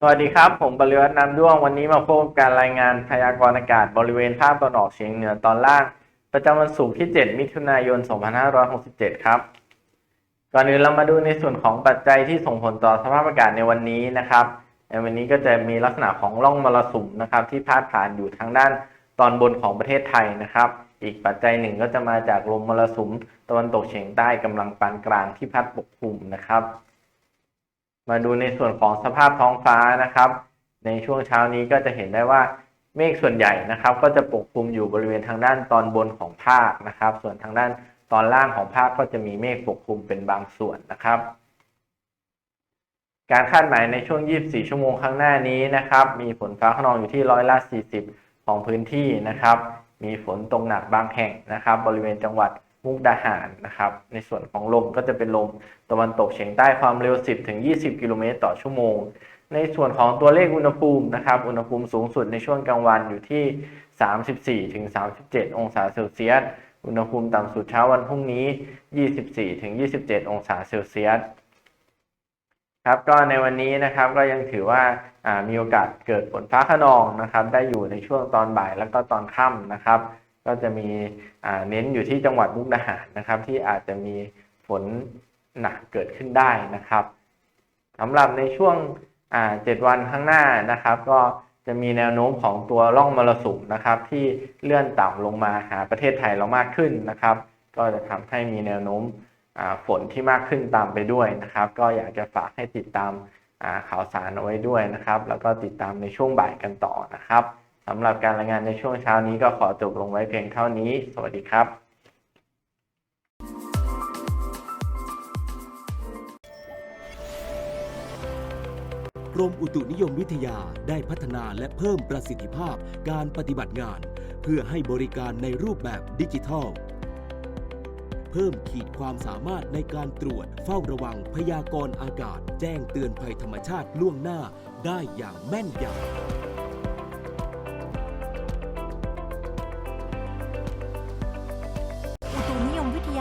สวัสดีครับ ผมบริวัฒน์นำด้วง วันนี้มาพบกับการรายงานพยากรณ์อากาศบริเวณภาคตะวันออกเฉียงเหนือตอนล่าง ประจำวันศุกร์ที่ 7 มิถุนายน 2567 ครับ ก่อนอื่นเรามาดูในส่วนของปัจจัยที่ส่งผลต่อสภาพอากาศในวันนี้นะครับ ในวันนี้ก็จะมีลักษณะของร่องมรสุมนะครับ ที่พาดผ่านอยู่ทางด้านตอนบนของประเทศไทยนะครับ อีกปัจจัยหนึ่งก็จะมาจากลมมรสุมตะวันตกเฉียงใต้กำลังปานกลางที่พัดปกคลุมนะครับ มาดูในส่วนของสภาพท้องฟ้านะครับ ในช่วงเช้านี้ก็จะเห็นได้ว่าเมฆส่วนใหญ่นะครับ ก็จะปกคลุมอยู่บริเวณทางด้านตอนบนของภาคนะครับ ส่วนทางด้านตอนล่างของภาคก็จะมีเมฆปกคลุมเป็นบางส่วนนะครับ การคาดหมายในช่วง 24 ชั่วโมงข้างหน้านี้นะครับ มีฝนฟ้าขนองอยู่ที่ร้อยละ 40 ของพื้นที่นะครับ มีฝนตกหนักบางแห่งนะครับ บริเวณจังหวัด มุกดาหารนะครับ ในส่วนของลมก็จะเป็นลมตะวันตกเฉียงใต้ความเร็ว 10ถึง20 กิโลเมตรต่อชั่วโมง ในส่วนของตัวเลขอุณหภูมินะครับ อุณหภูมิสูงสุดในช่วงกลางวันอยู่ที่ 34ถึง37 องศาเซลเซียส อุณหภูมิต่ำสุดเช้าวันพรุ่งนี้ 24ถึง27 องศาเซลเซียสครับก็ในวันนี้นะครับก็ยังถือว่าอ่ามีโอกาสเกิดฝนฟ้าขนองนะครับ ได้อยู่ในช่วงตอนบ่ายแล้วก็ตอนค่ำนะครับ ก็จะมีเน้นอยู่ที่จังหวัดมุกดาหารนะครับ ที่อาจจะมีฝนหนักเกิดขึ้นได้นะครับสำหรับในช่วงเจ็ดวันข้างหน้านะครับ ก็จะมีแนวโน้มของตัวร่องมรสุมนะครับ ที่เลื่อนต่ำลงมาหาประเทศไทยเรามากขึ้นนะครับ ก็จะทำให้มีแนวโน้มฝนที่มากขึ้นตามไปด้วยนะครับ ก็อยากจะฝากให้ติดตามข่าวสารเอาไว้ด้วยนะครับ แล้วก็ติดตามในช่วงบ่ายกันต่อนะครับ สำหรับการรายงานในช่วงเช้านี้ก็ขอจบลงไว้เพียงเท่านี้ สวัสดีครับ กรมอุตุนิยมวิทยาได้พัฒนาและเพิ่มประสิทธิภาพการปฏิบัติงาน เพื่อให้บริการในรูปแบบดิจิทัล เพิ่มขีดความสามารถในการตรวจเฝ้าระวังพยากรณ์อากาศ แจ้งเตือนภัยธรรมชาติล่วงหน้าได้อย่างแม่นยำ